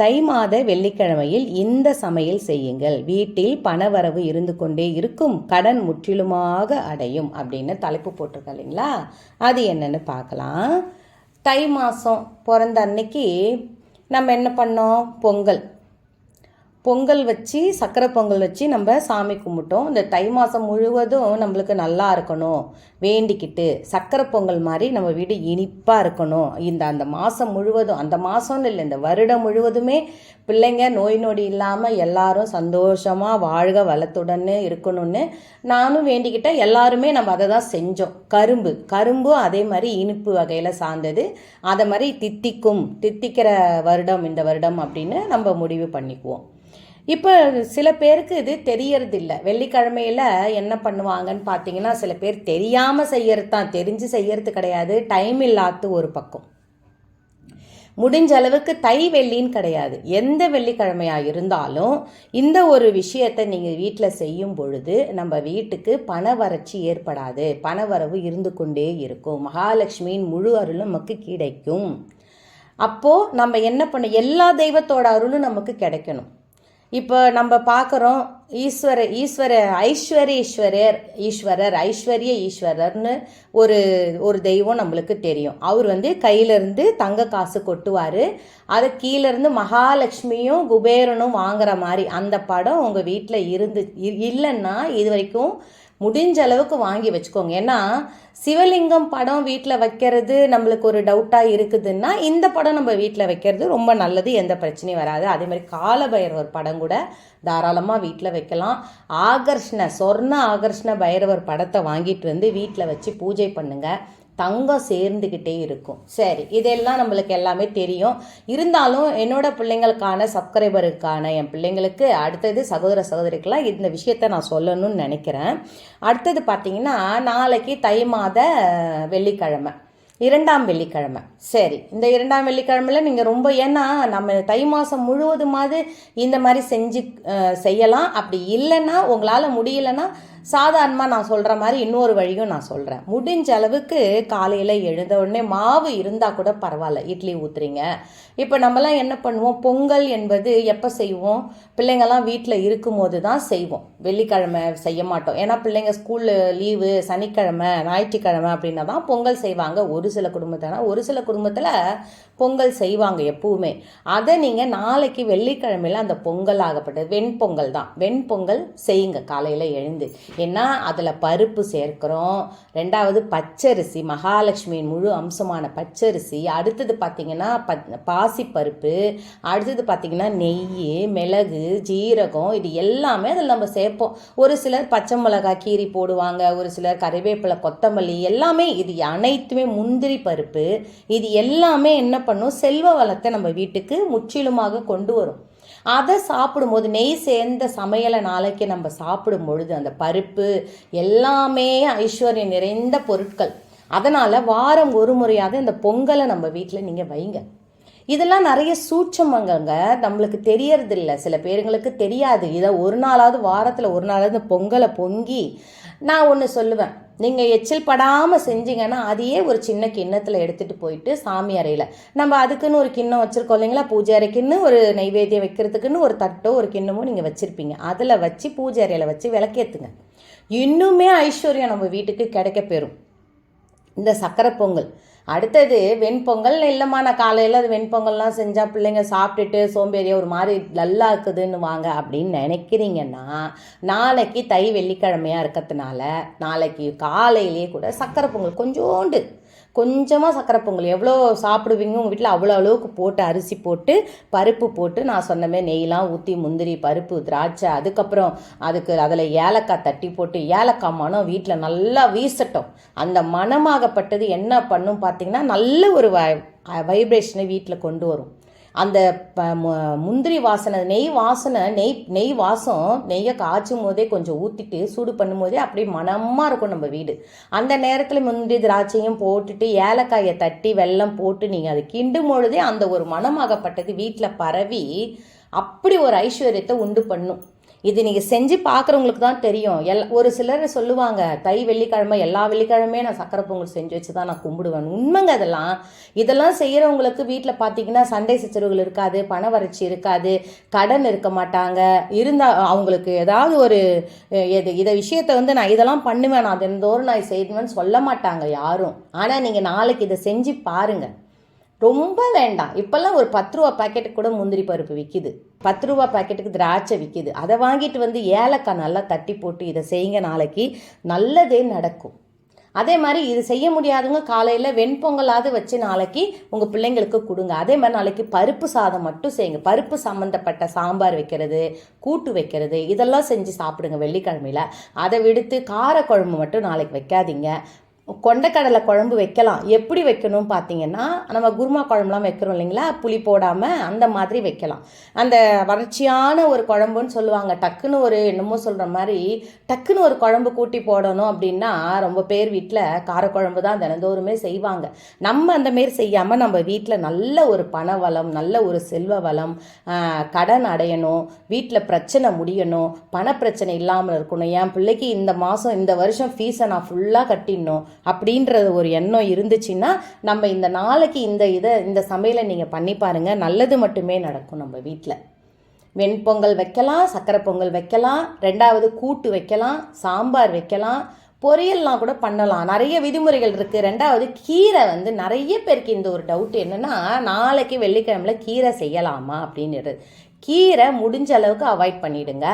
தை மாத வெள்ளிக்கிழமையில் இந்த சமையல் செய்யுங்கள். வீட்டில் பணவரவு இருந்து கொண்டே இருக்கும். கடன் முற்றிலுமாக அடையும் அப்படின்னு தலைப்பு போட்டிருக்க இல்லைங்களா? அது என்னன்னு பார்க்கலாம். தை மாதம் பிறந்த அன்னைக்கு நம்ம என்ன பண்ணோம்? பொங்கல். பொங்கல் வச்சு சக்கரை பொங்கல் வச்சு நம்ம சாமி கும்பிட்டோம். இந்த தை மாதம் முழுவதும் நம்மளுக்கு நல்லா இருக்கணும். வேண்டிக்கிட்டு சக்கரை பொங்கல் மாதிரி நம்ம வீடு இனிப்பாக இருக்கணும். இந்த அந்த மாதம் முழுவதும் அந்த மாதம்னு இல்லை இந்த வருடம் முழுவதுமே பிள்ளைங்க நோய் நொடி இல்லாமல் எல்லாரும் சந்தோஷமாக வாழ்க வளத்துடன் இருக்கணும்னு நானும் வேண்டிக்கிட்டேன். எல்லாருமே நம்ம அதை தான் செஞ்சோம். கரும்பு கரும்பும் அதே மாதிரி இனிப்பு வகையில் சார்ந்தது. அதை மாதிரி தித்திக்கும் தித்திக்கிற வருடம் இந்த வருடம் அப்படின்னு நம்ம முடிவு பண்ணிக்குவோம். இப்போ சில பேருக்கு இது தெரியறதில்ல. வெள்ளிக்கிழமையில் என்ன பண்ணுவாங்கன்னு பார்த்தீங்கன்னா சில பேர் தெரியாமல் செய்யறது தான். தெரிஞ்சு செய்யறது கிடையாது. டைம் இல்லாத ஒரு பக்கம். முடிஞ்ச அளவுக்கு தை வெள்ளின்னு கிடையாது. எந்த வெள்ளிக்கிழமையாக இருந்தாலும் இந்த ஒரு விஷயத்தை நீங்கள் வீட்டில் செய்யும் பொழுது நம்ம வீட்டுக்கு பண வறட்சி ஏற்படாது. பணவரவு இருந்து கொண்டே இருக்கும். மகாலட்சுமியின் முழு அருளும் நமக்கு கிடைக்கும். அப்போது நம்ம என்ன பண்ண எல்லா தெய்வத்தோட அருளும் நமக்கு கிடைக்கணும். இப்போ நம்ம பார்க்குறோம் ஈஸ்வர ஈஸ்வர ஐஸ்வரீஸ்வரர் ஈஸ்வரர் ஐஸ்வர்ய ஈஸ்வரர்னு ஒரு ஒரு தெய்வம் நம்மளுக்கு தெரியும். அவர் வந்து கையிலேருந்து தங்க காசு கொட்டுவார். அதை கீழேருந்து மகாலட்சுமியும் குபேரனும் வாங்குற மாதிரி அந்த படம் உங்கள் வீட்டில் இருந்து இல்லைன்னா இது வரைக்கும் முடிஞ்ச அளவுக்கு வாங்கி வச்சுக்கோங்க. ஏன்னா சிவலிங்கம் படம் வீட்டில் வைக்கிறது நம்மளுக்கு ஒரு டவுட்டாக இருக்குதுன்னா இந்த படம் நம்ம வீட்டில் வைக்கிறது ரொம்ப நல்லது எந்த பிரச்சனையும் வராது. அதே மாதிரி காலபைரவர் படம் கூட தாராளமாக வீட்டில் வைக்கலாம். ஆகர்ஷ்ண சொர்ண ஆகர்ஷ்ண பைரவர் படத்தை வாங்கிட்டு வந்து வீட்டில் வச்சு பூஜை பண்ணுங்கள் தங்கம் சேர்ந்துக்கிட்டே இருக்கும். சரி இதெல்லாம் நம்மளுக்கு எல்லாமே தெரியும். இருந்தாலும் என்னோட பிள்ளைங்களுக்கான சப்ஸ்கிரைபருக்கான என் பிள்ளைங்களுக்கு அடுத்தது சகோதர சகோதரிக்கெலாம் இந்த விஷயத்த நான் சொல்லணும்னு நினைக்கிறேன். அடுத்தது பார்த்தீங்கன்னா நாளைக்கு தை மாத வெள்ளிக்கிழமை. இரண்டாம் வெள்ளிக்கிழமை. சரி இந்த இரண்டாம் வெள்ளிக்கிழமையில் நீங்கள் ரொம்ப ஏன்னா நம்ம தை மாதம் முழுவதுமாவது இந்த மாதிரி செஞ்சு செய்யலாம். அப்படி இல்லைன்னா உங்களால் முடியலன்னா சாதாரணமாக நான் சொல்கிற மாதிரி இன்னொரு வழியும் நான் சொல்கிறேன் முடிஞ்ச அளவுக்கு காலையில் எழுந்த உடனே மாவு இருந்தால் கூட பரவாயில்ல இட்லி ஊற்றுறீங்க இப்போ நம்மலாம் என்ன பண்ணுவோம்? பொங்கல் என்பது எப்போ செய்வோம்? பிள்ளைங்கள்லாம் வீட்டில் இருக்கும்போது தான் செய்வோம். வெள்ளிக்கிழமை செய்ய மாட்டோம். ஏன்னா பிள்ளைங்க ஸ்கூலில் லீவு சனிக்கிழமை ஞாயிற்றுக்கிழமை அப்படின்னா தான் பொங்கல் செய்வாங்க. ஒரு சில குடும்பத்தினா ஒரு சில குடும்பத்தில் பொங்கல் செய்வாங்க எப்பவுமே. அதை நீங்கள் நாளைக்கு வெள்ளிக்கிழமையில் அந்த பொங்கல் ஆகப்பட்டது. வெண்பொங்கல் தான். வெண்பொங்கல் செய்யுங்க காலையில் எழுந்து. ஏன்னா அதில் பருப்பு சேர்க்குறோம். ரெண்டாவது பச்சரிசி மகாலட்சுமியின் முழு அம்சமான பச்சரிசி. அடுத்தது பார்த்திங்கன்னா ப பாசிப்பருப்பு. அடுத்தது பார்த்திங்கன்னா நெய் மிளகு ஜீரகம். இது எல்லாமே அதில் நம்ம சேர்ப்போம். ஒரு சிலர் பச்சை மிளகாய் கீரி போடுவாங்க. ஒரு சிலர் கறிவேப்பிலை கொத்தமல்லி எல்லாமே இது அனைத்துமே முந்திரி பருப்பு. இது எல்லாமே என்ன பண்ணும்? செல்வ வளத்தை நம்ம வீட்டுக்கு முற்றிலுமாக கொண்டு வரும். அதை சாப்பிடும்போது நெய் சேர்ந்த சமையலை நாளைக்கு நம்ம சாப்பிடும் பொழுது அந்த பருப்பு எல்லாமே ஐஸ்வர்யம் நிறைந்த பொருட்கள். அதனால் வாரம் ஒரு முறையாவது இந்த பொங்கலை நம்ம வீட்டில் நீங்கள் வைங்க. இதெல்லாம் நிறைய சூட்சமங்கங்க நம்மளுக்கு தெரியறதில்ல. சில பேருங்களுக்கு தெரியாது. இதை ஒரு நாளாவது வாரத்தில் ஒரு நாளாவது பொங்கலை பொங்கி நான் ஒன்று சொல்லுவேன். நீங்கள் எச்சில் படாமல் செஞ்சீங்கன்னா அதையே ஒரு சின்ன கிண்ணத்தில் எடுத்துகிட்டு போயிட்டு சாமி அறையில். நம்ம அதுக்குன்னு ஒரு கிண்ணம் வச்சுருக்கோம் இல்லைங்களா? பூஜை அறைக்குன்னு ஒரு நைவேத்தியம் வைக்கிறதுக்குன்னு ஒரு தட்டோ ஒரு கிண்ணமோ நீங்கள் வச்சுருப்பீங்க. அதில் வச்சு பூஜை அறையில் வச்சு விளக்கேற்றுங்க இன்னுமே ஐஸ்வர்யம் நம்ம வீட்டுக்கு கிடைக்க பெறும். இந்த சக்கரை பொங்கல். அடுத்தது வெண்பொங்கல். இல்லைம்மா நான் காலையில் அது வெண்பொங்கல்லாம் செஞ்சால் பிள்ளைங்க சாப்பிட்டுட்டு சோம்பேறியாக ஒரு மாதிரி டல்லாக இருக்குதுன்னு வாங்க அப்படின்னு நினைக்கிறீங்கன்னா நாளைக்கு தை வெள்ளிக்கிழமையாக இருக்கிறதுனால நாளைக்கு காலையிலேயே கூட சக்கரை பொங்கல் கொஞ்சோண்டு கொஞ்சமாக சக்கரை பொங்கல். எவ்வளோ சாப்பிடுவீங்க? உங்கள் வீட்டில் அவ்வளோ அளவுக்கு போட்டு அரிசி போட்டு பருப்பு போட்டு நான் சொன்னமே நெய்லாம் ஊற்றி முந்திரி பருப்பு திராட்சை அதுக்கப்புறம் அதுக்கு அதில் ஏலக்காய் தட்டி போட்டு ஏலக்காய் மனம் வீட்டில் நல்லா வீசட்டும். அந்த மனமாகப்பட்டது என்ன பண்ணும் பார்த்தீங்கன்னா நல்ல ஒரு வைப்ரேஷனை வீட்டில் கொண்டு வரும். அந்த ப- முந்திரி வாசனை நெய் வாசனை நெய் நெய் வாசம் நெய்யை காய்ச்சும் போதே கொஞ்சம் ஊற்றிட்டு சூடு பண்ணும் போதே அப்படியே மனமாக இருக்கும் நம்ம வீடு. அந்த நேரத்தில் முந்திரி திராட்சையும் போட்டுட்டு ஏலக்காயை தட்டி வெல்லம் போட்டு நீங்கள் அதை கிண்டும் பொழுதே அந்த ஒரு மனமாகப்பட்டது வீட்டில் பரவி அப்படி ஒரு ஐஸ்வர்யத்தை உண்டு பண்ணும். இது நீங்கள் செஞ்சு பார்க்குறவங்களுக்கு தான் தெரியும். எல் ஒரு சிலர் சொல்லுவாங்க தை வெள்ளிக்கிழமை எல்லா வெள்ளிக்கிழமையும் நான் சக்கரை பொங்கல் செஞ்சு வச்சு தான் நான் கும்பிடுவேன். உண்மைங்க அதெல்லாம். இதெல்லாம் செய்கிறவங்களுக்கு வீட்டில் பார்த்தீங்கன்னா சண்டை சச்சரவுகள் இருக்காது பண வறட்சி இருக்காது கடன் இருக்க மாட்டாங்க. இருந்தால் அவங்களுக்கு ஏதாவது ஒரு இது இதை விஷயத்தை வந்து நான் இதெல்லாம் பண்ணுவேன் நான் தினந்தோறும் நான் செய்வேன்னு சொல்ல மாட்டாங்க யாரும். ஆனால் நீங்கள் நாளைக்கு இதை செஞ்சு பாருங்கள் ரொம்ப வேண்டாம். இப்போல்லாம் ஒரு பத்து ரூபா பாக்கெட்டுக்கு கூட முந்திரி பருப்பு விற்கிது பத்து ரூபா பாக்கெட்டுக்கு திராட்சை விற்கிது அதை வாங்கிட்டு வந்து ஏலக்காய் நல்லா தட்டி போட்டு இதை செய்யுங்க நாளைக்கு. நல்லதே நடக்கும். அதே மாதிரி இது செய்ய முடியாதவங்க காலையில் வெண்பொங்கலாவது வச்சு நாளைக்கு உங்கள் பிள்ளைங்களுக்கு கொடுங்க. அதே மாதிரி நாளைக்கு பருப்பு சாதம் மட்டும் செய்யுங்க. பருப்பு சம்மந்தப்பட்ட சாம்பார் வைக்கிறது கூட்டு வைக்கிறது இதெல்லாம் செஞ்சு சாப்பிடுங்க வெள்ளிக்கிழமையில். அதை விடுத்து காரக்குழம்பு மட்டும் நாளைக்கு வைக்காதீங்க. கொண்டக்கடலை குழம்பு வைக்கலாம். எப்படி வைக்கணும்னு பார்த்தீங்கன்னா நம்ம குருமா குழம்புலாம் வைக்கிறோம் இல்லைங்களா? புளி போடாமல் அந்த மாதிரி வைக்கலாம். அந்த வறட்சியான ஒரு குழம்புன்னு சொல்லுவாங்க. டக்குன்னு ஒரு என்னமோ சொல்கிற மாதிரி டக்குன்னு ஒரு குழம்பு கூட்டி போடணும் அப்படின்னா ரொம்ப பேர் வீட்டில் காரக்குழம்பு தான் தினந்தோறுமே செய்வாங்க. நம்ம அந்த மாரி செய்யாமல் நம்ம வீட்டில் நல்ல ஒரு பண வளம் நல்ல ஒரு செல்வ வளம் கடன் அடையணும் வீட்டில் பிரச்சனை முடியணும் பண பிரச்சனை இல்லாமல் இருக்கணும். என் பிள்ளைக்கு இந்த மாதம் இந்த வருஷம் ஃபீஸை நான் ஃபுல்லாக கட்டிடணும். அப்படின்றது ஒரு எண்ணம் இருந்துச்சுன்னா நம்ம இந்த நாளைக்கு இந்த இதை இந்த சமையலை நீங்கள் பண்ணி பாருங்கள் நல்லது மட்டுமே நடக்கும் நம்ம வீட்டில் வெண்பொங்கல் வைக்கலாம் சக்கரை பொங்கல் வைக்கலாம் ரெண்டாவது கூட்டு வைக்கலாம் சாம்பார் வைக்கலாம் பொரியல்லாம் கூட பண்ணலாம். நிறைய விதிமுறைகள் இருக்குது ரெண்டாவது கீரை வந்து நிறைய பேருக்கு இந்த ஒரு டவுட் என்னென்னா நாளைக்கு வெள்ளிக்கிழமையில் கீரை செய்யலாமா அப்படின்னுறது. கீரை முடிஞ்ச அளவுக்கு அவாய்ட் பண்ணிவிடுங்க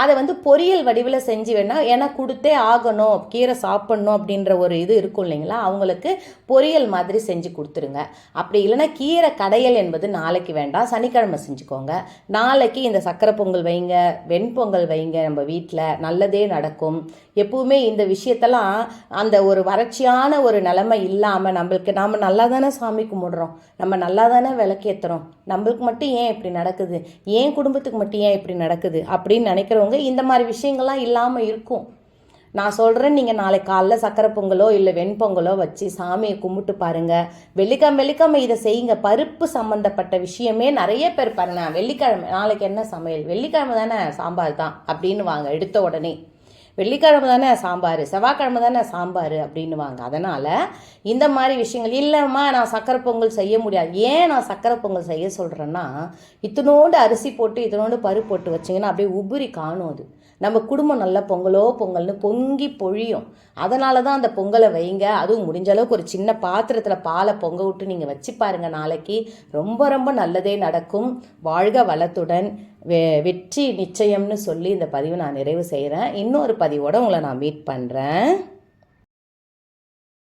அதை வந்து பொரியல் வடிவில் செஞ்சு வேணால் ஏன்னா கொடுத்தே ஆகணும் கீரை சாப்பிட்ணும் அப்படின்ற ஒரு இது இருக்கும் இல்லைங்களா? அவங்களுக்கு பொரியல் மாதிரி செஞ்சு கொடுத்துருங்க. அப்படி இல்லைன்னா கீரை கடையல் என்பது நாளைக்கு வேண்டாம் சனிக்கிழமை செஞ்சுக்கோங்க. நாளைக்கு இந்த சக்கரை பொங்கல் வைங்க வெண்பொங்கல் வைங்க நம்ம வீட்டில் நல்லதே நடக்கும். எப்பவுமே இந்த விஷயத்தெல்லாம் அந்த ஒரு வறட்சியான ஒரு நிலைமை இல்லாமல் நம்மளுக்கு நாம் நல்லா தானே சாமி கும்பிடுறோம் நம்ம நல்லா தானே விளக்கேற்றுறோம் நம்மளுக்கு மட்டும் ஏன் இப்படி நடக்குது? ஏன் குடும்பத்துக்கு மட்டும் ஏன் இப்படி நடக்குது? அப்படின்னு நினைக்கிறவங்க இந்த மாதிரி விஷயங்கள்லாம் இல்லாமல் இருக்கும். நான் சொல்கிறேன் நீங்கள் நாளைக்கு காலைல சக்கரை பொங்கலோ இல்லை வெண்பொங்கலோ வச்சு சாமியை கும்பிட்டு பாருங்கள் வெள்ளிக்கிழமை வெள்ளிக்கிழமை இதை செய்யுங்க. பருப்பு சம்மந்தப்பட்ட விஷயமே நிறைய பேர் பாருங்க வெள்ளிக்கிழமை நாளைக்கு என்ன சமையல்? வெள்ளிக்கிழமை தானே சாம்பார் தான் அப்படின்னு வாங்க எடுத்த உடனே. வெள்ளிக்கிழமை தானே சாம்பார் செவ்வாய்க்கிழமை தானே சாம்பார் அப்படின்னுவாங்க. அதனால் இந்த மாதிரி விஷயங்கள் இல்லைம்மா நான் சக்கரை பொங்கல் செய்ய முடியாது. ஏன் நான் சக்கரை பொங்கல் செய்ய சொல்கிறேன்னா இத்தனோண்டு அரிசி போட்டு இத்தனோண்டு பருப்பு போட்டு வச்சிங்கன்னா அப்படியே உபுரி காணும் அது. நம்ம குடும்பம் நல்ல பொங்கலோ பொங்கல்னு பொங்கி பொழியும். அதனால தான் அந்த பொங்கலை வைங்க. அதுவும் முடிஞ்ச அளவுக்கு ஒரு சின்ன பாத்திரத்தில் பாலை பொங்க விட்டு நீங்கள் வச்சு பாருங்க நாளைக்கு. ரொம்ப ரொம்ப நல்லதே நடக்கும். வாழ்க வளத்துடன். வெ வெற்றி நிச்சயம்னு சொல்லி இந்த பதிவை நான் நிறைவு செய்கிறேன் இன்னொரு பதிவோட உங்களை நான் மீட் பண்ணுறேன்